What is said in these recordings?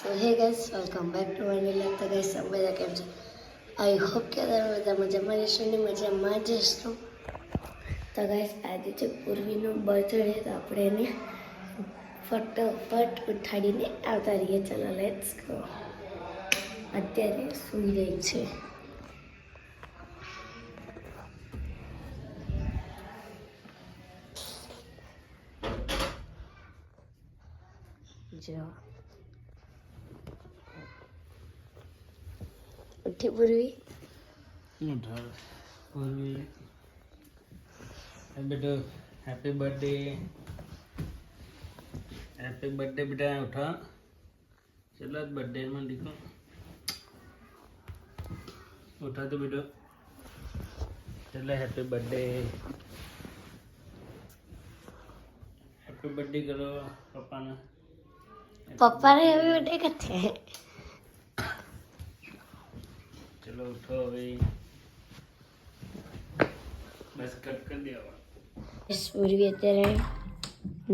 so hey guys welcome back to my village તો guys તમે બધા કેમ છે આઈ હોપ કે તમે બધા મજામાં રહેશો ને મજામાં જ રહેશો તો ગાઈસ આજે છે પૂર્વીનો બર્થડે તો આપણે એને ફટફટ ઉઠાડીને આવતા રહીએ ચાલો લેટ્સ ગો અત્યારે સૂઈ રહી છે જો मिठी पूर्वी उधर पूर्वी बेटो हैप्पी बर्थडे हैप्पी बर्थडे बेटा उठा चलो बर्थडे में लिखो उठा तो बेटो चलो हैप्पी बर्थडे हैप्पी बर्थडे करो पापा ने पापा ने हैप्पी बर्थडे करते हैं ચલો ઉઠો હવે બસ કટ કરી દેવા સૂર્ય અત્યારે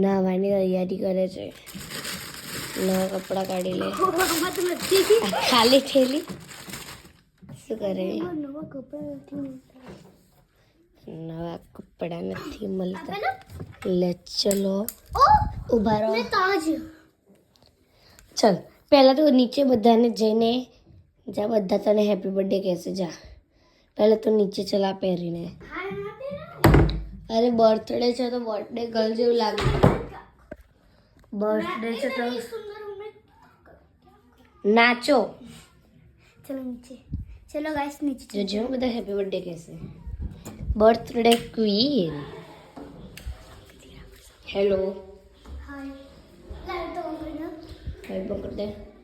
નાવાની તૈયારી કરે છે નવા કપડાં કાઢી લે ખાલી થેલી શું કરે નવા કપડાં નવા કપડાં નથી મળતા લે ચલો ઉભા રહો ચલ પહેલાં તો નીચે બધાને જઈને जा बदा तेने हैप्पी बर्थडे कैसे जा पहले तो नीचे चला पेरी ने अरे बर्थडे से तो बर्थडे गर्ल जो लगे बर्थडे से तो नाचो चलो नीचे चलो गाइस नीचे जो जो बता हैप्पी बर्थडे कैसे birthday queen hello hi light on कर दो लाइट दे